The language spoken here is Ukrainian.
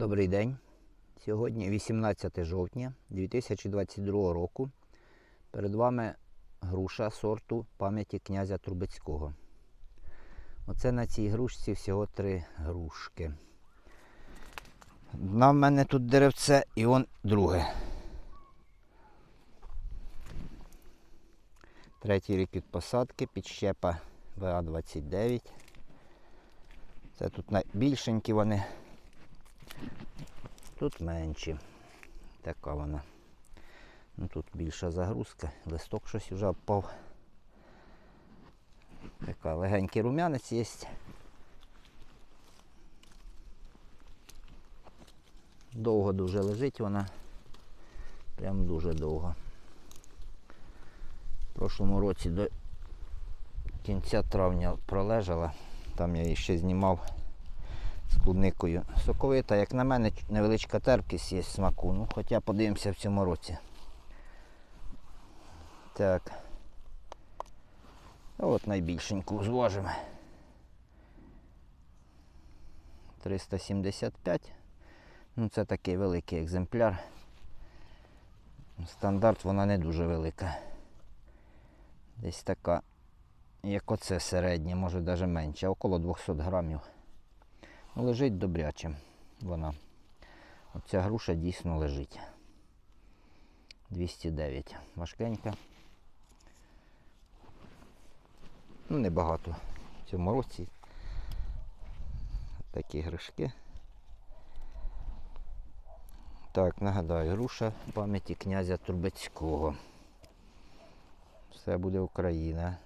Добрий день. Сьогодні 18 жовтня 2022 року. Перед вами груша сорту пам'яті князя Трубецького. Оце на цій грушці всього три грушки. Одна в мене тут деревце і он друге. Третій рік від посадки, підщепа ВА-29. Це тут найбільшенькі вони. Тут менші. Така вона. Ну, тут більша загрузка, листок щось вже впав. Така легенький рум'янець є. Довго дуже лежить вона. Прям дуже довго. В прошлому році до кінця травня пролежала. Там я її ще знімав з клубникою. Соковита, як на мене, невеличка терпкість є смаку. Ну, хоча подивимося в цьому році. Так. От найбільшеньку зважимо. 375. Ну, це такий великий екземпляр. Стандарт вона не дуже велика. Десь така, як оце середня, може навіть менше, около 200 грамів. Лежить добряче вона. Оця груша дійсно лежить. 209. Важкенька. Ну, небагато в цьому році. Такі гришки. Так, нагадаю, груша пам'яті князя Турбецького. Все буде Україна.